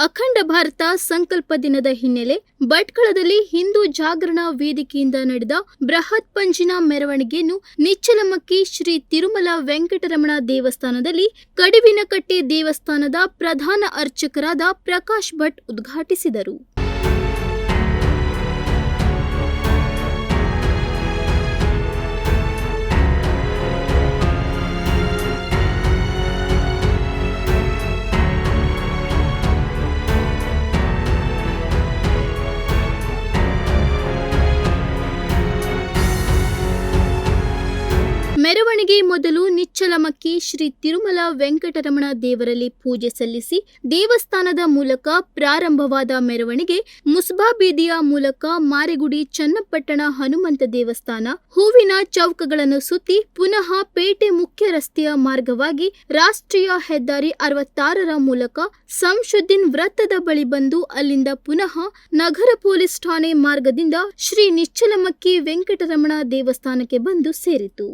ಅಖಂಡ ಭಾರತ ಸಂಕಲ್ಪ ದಿನದ ಹಿನ್ನೆಲೆ ಭಟ್ಕಳದಲ್ಲಿ ಹಿಂದೂ ಜಾಗರಣ ವೇದಿಕೆಯಿಂದ ನಡೆದ ಬೃಹತ್ ಪಂಜಿನ ಮೆರವಣಿಗೆಯನ್ನು ನಿಚ್ಚಲಮಕ್ಕಿ ಶ್ರೀ ತಿರುಮಲ ವೆಂಕಟರಮಣ ದೇವಸ್ಥಾನದಲ್ಲಿ ಕಡಿವಿನಕಟ್ಟೆ ದೇವಸ್ಥಾನದ ಪ್ರಧಾನ ಅರ್ಚಕರಾದ ಪ್ರಕಾಶ್ ಭಟ್ ಉದ್ಘಾಟಿಸಿದರು. ಮೆರವಣಿಗೆ ಮೊದಲು ನಿಚ್ಚಲಮಕ್ಕಿ ಶ್ರೀ ತಿರುಮಲ ವೆಂಕಟರಮಣ ದೇವರಲ್ಲಿ ಪೂಜೆ ಸಲ್ಲಿಸಿ ದೇವಸ್ಥಾನದ ಮೂಲಕ ಪ್ರಾರಂಭವಾದ ಮೆರವಣಿಗೆ ಮುಸ್ಬಾ ಬೀದಿಯ ಮೂಲಕ ಮಾರಿಗುಡಿ ಚನ್ನಪಟ್ಟಣ ಹನುಮಂತ ದೇವಸ್ಥಾನ ಹೂವಿನ ಚೌಕಗಳನ್ನು ಸುತ್ತಿ ಪುನಃ ಪೇಟೆ ಮುಖ್ಯ ರಸ್ತೆಯ ಮಾರ್ಗವಾಗಿ ರಾಷ್ಟ್ರೀಯ ಹೆದ್ದಾರಿ ಅರವತ್ತಾರರ ಮೂಲಕ ಸಂಶುದ್ದೀನ್ ವೃತ್ತದ ಬಳಿ ಬಂದು ಅಲ್ಲಿಂದ ಪುನಃ ನಗರ ಪೊಲೀಸ್ ಠಾಣೆ ಮಾರ್ಗದಿಂದ ಶ್ರೀ ನಿಚ್ಚಲಮಕ್ಕಿ ವೆಂಕಟರಮಣ ದೇವಸ್ಥಾನಕ್ಕೆ ಬಂದು ಸೇರಿತು.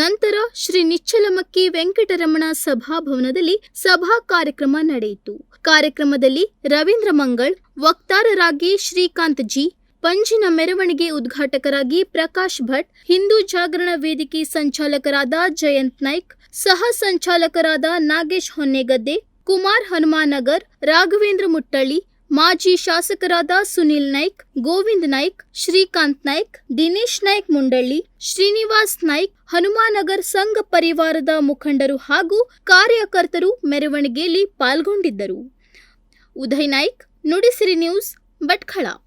ನಂತರ ಶ್ರೀ ನಿಚ್ಚಲಮಕ್ಕಿ ವೆಂಕಟರಮಣ ಸಭಾಭವನದಲ್ಲಿ ಸಭಾ ಕಾರ್ಯಕ್ರಮ ನಡೆಯಿತು. ಕಾರ್ಯಕ್ರಮದಲ್ಲಿ ರವೀಂದ್ರ ಮಂಗಳ್ ವಕ್ತಾರರಾಗಿ ಶ್ರೀಕಾಂತ್ ಜಿ, ಪಂಜಿನ ಮೆರವಣಿಗೆ ಉದ್ಘಾಟಕರಾಗಿ ಪ್ರಕಾಶ್ ಭಟ್, ಹಿಂದೂ ಜಾಗರಣ ವೇದಿಕೆ ಸಂಚಾಲಕರಾದ ಜಯಂತ್ ನಾಯ್ಕ್, ಸಹ ಸಂಚಾಲಕರಾದ ನಾಗೇಶ್ ಹೊನ್ನೆಗದ್ದೆ, ಕುಮಾರ್ ಹನುಮಾನಗರ್, ರಾಘವೇಂದ್ರ ಮುಟ್ಟಳ್ಳಿ ಮಾಜಿ ಶಾಸಕರಾದ ಸುನಿಲ್ ನಾಯ್ಕ್, ಗೋವಿಂದ್ ನಾಯ್ಕ್, ಶ್ರೀಕಾಂತ್ ನಾಯ್ಕ್, ದಿನೇಶ್ ನಾಯ್ಕ್ ಮುಂಡಳ್ಳಿ, ಶ್ರೀನಿವಾಸ್ ನಾಯ್ಕ್, ಹನುಮಾನಗರ್ ಸಂಘ ಪರಿವಾರದ ಮುಖಂಡರು ಹಾಗೂ ಕಾರ್ಯಕರ್ತರು ಮೆರವಣಿಗೆಯಲ್ಲಿ ಪಾಲ್ಗೊಂಡಿದ್ದರು. ಉದಯ್ ನಾಯ್ಕ್, ನುಡಿಸಿರಿ ನ್ಯೂಸ್, ಭಟ್ಕಳ.